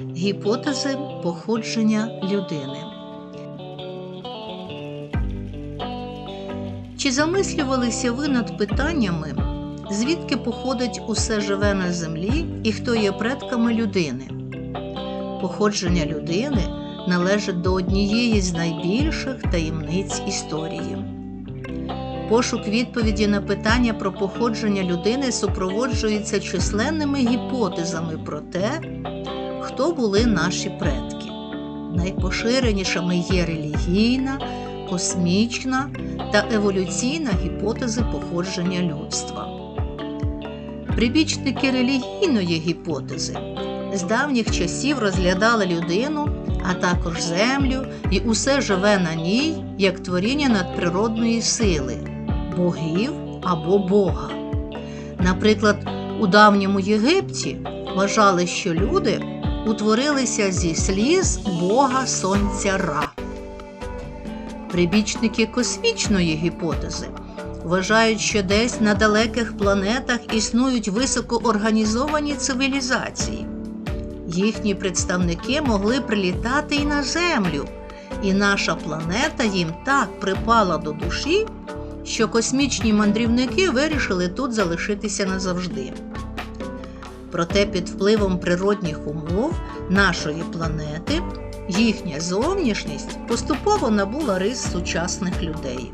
Гіпотези походження людини. Чи замислювалися ви над питаннями, звідки походить усе живе на землі і хто є предками людини? Походження людини належить до однієї з найбільших таємниць історії. Пошук відповіді на питання про походження людини супроводжується численними гіпотезами про те, хто були наші предки. Найпоширенішими є релігійна, космічна та еволюційна гіпотези походження людства. Прибічники релігійної гіпотези з давніх часів розглядали людину, а також землю і усе живе на ній як творіння надприродної сили, богів або Бога. Наприклад, у давньому Єгипті вважали, що люди утворилися зі сліз Бога Сонця Ра. Прибічники космічної гіпотези вважають, що десь на далеких планетах існують високоорганізовані цивілізації. Їхні представники могли прилітати і на Землю, і наша планета їм так припала до душі, що космічні мандрівники вирішили тут залишитися назавжди. Проте під впливом природних умов нашої планети їхня зовнішність поступово набула рис сучасних людей.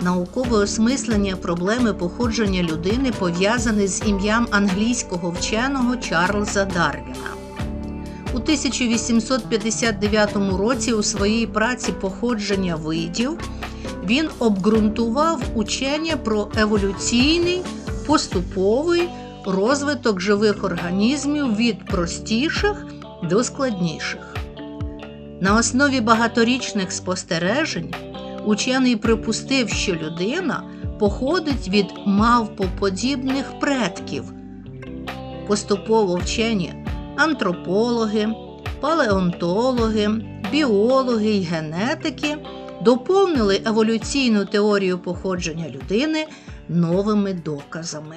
Наукове осмислення проблеми походження людини пов'язане з ім'ям англійського вченого Чарльза Дарвіна. У 1859 році у своїй праці походження видів він обґрунтував учення про еволюційний поступовий розвиток живих організмів від простіших до складніших. На основі багаторічних спостережень учений припустив, що людина походить від мавпоподібних предків. Поступово вчені антропологи, палеонтологи, біологи й генетики доповнили еволюційну теорію походження людини новими доказами.